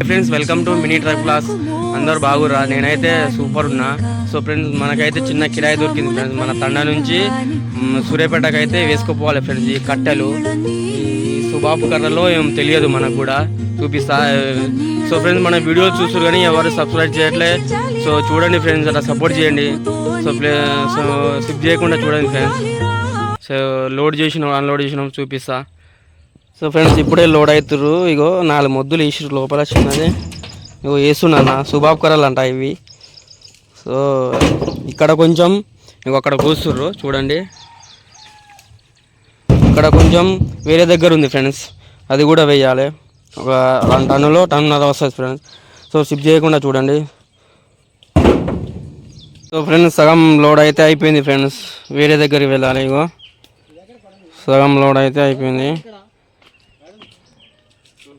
Friends welcome to mini try class అందరు బాగురా నేనైతే సూపర్ ఉన్నా. సో ఫ్రెండ్స్ మనకైతే చిన్న కిరాయి దొరికింది ఫ్రెండ్స్ మన తండ నుంచి మ్, అయితే వేసుకుపోవాలి ఫ్రెండ్స్ ఈ కట్టెలు. ఈ సుబాబు కర్రలో ఏం తెలియదు మనకు కూడా. చూపిస్తా సో ఫ్రెండ్స్ మన వీడియో చూస్తారు కానీ ఎవరు సబ్స్క్రైబ్ చేయట్లే. సో చూడండి ఫ్రెండ్స్ అలా సపోర్ట్ చేయండి. సో ప్లే సో స్కిప్ చేయకుండా చూడండి ఫ్రెండ్స్ సో లోడ్ చేసినాం అన్లోడ్ చేసినాం చూపిస్తా. సో ఫ్రెండ్స్ ఇప్పుడే లోడ్ అవుతురు ఇగో నాలుగు మొద్దులు వేసిరు లోపల చిన్నది. ఇగో వేస్తున్నా సుబాబ్ అంట ఇవి. సో ఇక్కడ కొంచెం ఇగో అక్కడ కూస్తుర్రు చూడండి. ఇక్కడ కొంచెం వేరే దగ్గర ఉంది ఫ్రెండ్స్. అది కూడా వేయాలి. ఒక రెండు టన్నులో టన్నున్నర వస్తుంది ఫ్రెండ్స్. సో సిప్ చేయకుండా చూడండి. సో ఫ్రెండ్స్ సగం లోడ్ అయితే అయిపోయింది ఫ్రెండ్స్. వేరే దగ్గరికి వెళ్ళాలి ఇగో. సగం లోడ్ అయితే అయిపోయింది.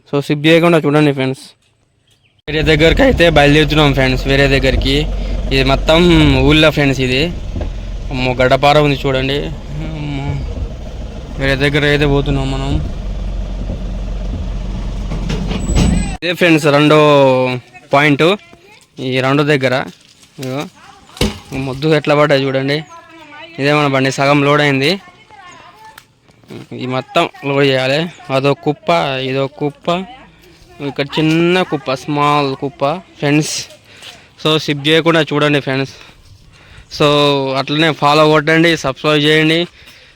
సో సిప్ చేయకుండా చూడండి ఫ్రెండ్స్. వేరే దగ్గరికి అయితే బయలుదేరుతున్నాం ఫ్రెండ్స్ వేరే దగ్గరికి. ఇది మొత్తం ఊళ్ళో ఫ్రెండ్స్ ఇది. అమ్మో గడ్డపార ఉంది చూడండి. వేరే దగ్గర అయితే పోతున్నాం మనం. ఇదే ఫ్రెండ్స్ రెండో పాయింట్. ఈ రెండో దగ్గర. మొద్దు ఎట్లా పడ్డాయి చూడండి. ఇదే మన బండి సగం లోడ్ అయింది. ఈ మొత్తం లోడ్ చేయాలి. అదో కుప్ప ఇదో కుప్ప. ఇక్కడ చిన్న కుప్ప స్మాల్ కుప్ప ఫ్రెండ్స్ సో సిప్ చేయకుండా చూడండి ఫ్రెండ్స్ సో అట్లనే ఫాలో కొట్టండి సబ్స్క్రైబ్ చేయండి.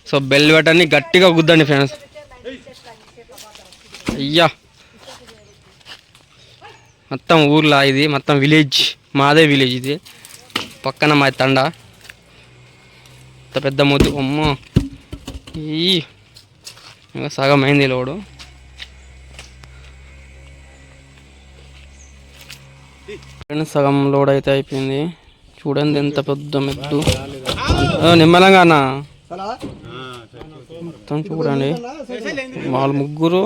సో బెల్ పెట్టండి గట్టిగా గుద్దండి ఫ్రెండ్స్ అయ్యా. మొత్తం ఊర్లో ఇది మొత్తం విలేజ్ మాదే విలేజ్ ఇది. పక్కన మా తండ. పెద్ద ముద్దు అమ్మో. ఈ ఇంకా సగం అయింది లోడు. ఫ్రెండ్స్ సగం లోడ్ అయితే అయిపోయింది. చూడండి ఎంత పెద్ద మెద్దు. నిమ్మలంగా అన్న. మొత్తం చూడండి. వాళ్ళు ముగ్గురు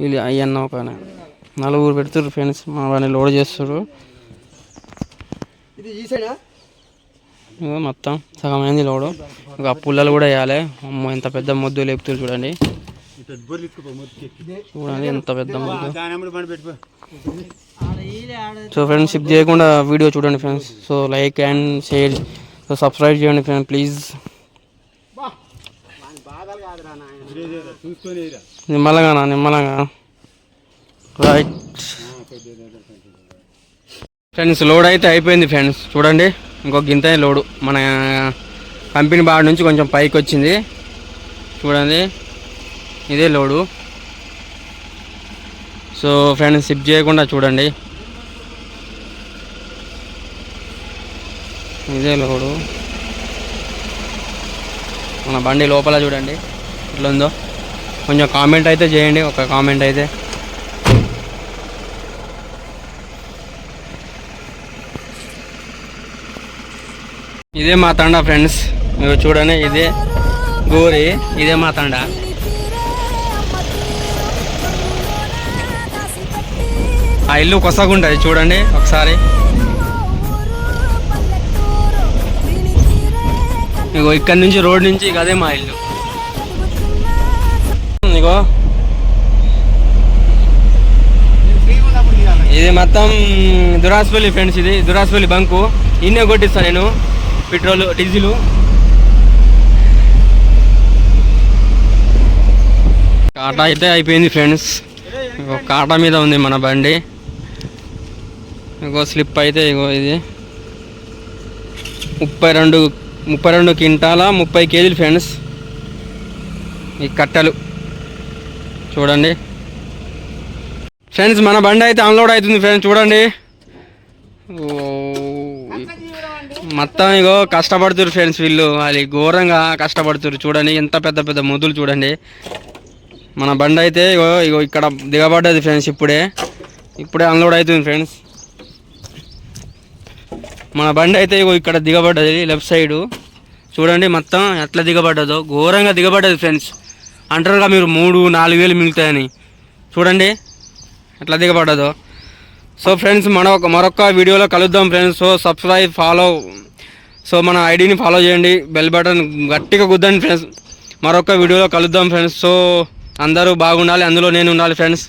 వీళ్ళు అయ్యన్న ఒక. నలుగురు పెడుతుర్రు ఫ్రెండ్స్ మా వాడిని లోడ్ చేస్తారు మొత్తం సగం అయింది లోడు. ఇంకా పుల్లలు కూడా వేయాలి. అమ్మో ఎంత పెద్ద ముద్దు లేపుతారు చూడండి. చూడండి ఎంత పెద్ద సో ఫ్రెండ్స్ షిప్ చేయకుండా వీడియో చూడండి friends. So like and share so subscribe చేయండి ఫ్రెండ్స్ ప్లీజ్. నిమ్మలంగా నిమ్మలంగా. రైట్ ఫ్రెండ్స్ లోడ్ అయితే అయిపోయింది ఫ్రెండ్స్. చూడండి ఇంకొక గింత లోడు. మన కంపెనీ బాడ నుంచి కొంచెం పైకి వచ్చింది. చూడండి. ఇదే లోడు. సో ఫ్రెండ్స్ సిప్ చేయకుండా చూడండి. ఇదే లోడు. మన బండి లోపల చూడండి. ఎట్లా ఉందో కొంచెం కామెంట్ అయితే చేయండి. ఒక కామెంట్ అయితే. ఇదే మా తండ ఫ్రెండ్స్. మీరు చూడండి ఇదే గోరి ఇదే మా తండ. ఆ ఇల్లు కొసగుంటుంది చూడండి ఒకసారి. ఇగో ఇక్కడ నుంచి రోడ్ నుంచి ఇక అదే మా ఇల్లు. ఇగో. ఇది మొత్తం దురాస్పల్లి ఫ్రెండ్స్ ఇది దురాస్పల్లి బంకు. ఇన్నే కొట్టిస్తాను నేను పెట్రోల్ డీజిల్. కాటా అయితే అయిపోయింది ఫ్రెండ్స్. కాటా మీద ఉంది మన బండి. ఇగో స్లిప్ అయితే ఇగో ఇది. ముప్పై రెండు ముప్పై రెండు క్వింటాల ముప్పై కేజీలు ఫ్రెండ్స్. ఈ కట్టెలు. చూడండి. ఫ్రెండ్స్ మన బండి అయితే అన్లోడ్ అవుతుంది ఫ్రెండ్స్ చూడండి. మొత్తం ఇగో కష్టపడుతురు ఫ్రెండ్స్ వీళ్ళు. వాళ్ళు ఘోరంగా కష్టపడుతురు చూడండి ఎంత పెద్ద పెద్ద మొద్దులు చూడండి. మన బండి అయితే ఇగో ఇగో ఇక్కడ దిగబడ్డది ఫ్రెండ్స్ ఇప్పుడే. ఇప్పుడే అన్లోడ్ అవుతుంది ఫ్రెండ్స్. మన బండి అయితే ఇక్కడ దిగబడ్డది లెఫ్ట్ సైడు. చూడండి మొత్తం ఎట్లా దిగబడ్డదో. ఘోరంగా దిగబడ్డది ఫ్రెండ్స్. అంటారుగా మీరు మూడు నాలుగు వేలు మిగులుతాయని. చూడండి ఎట్లా దిగబడ్డదో. సో ఫ్రెండ్స్ మన మరొక వీడియోలో కలుద్దాం friends. So subscribe follow so మన ఐడిని ఫాలో చేయండి. బెల్ బటన్ గట్టిగా గుద్దండి ఫ్రెండ్స్. మరొక వీడియోలో కలుద్దాం ఫ్రెండ్స్. సో అందరూ బాగుండాలి. అందులో నేను ఉండాలి ఫ్రెండ్స్.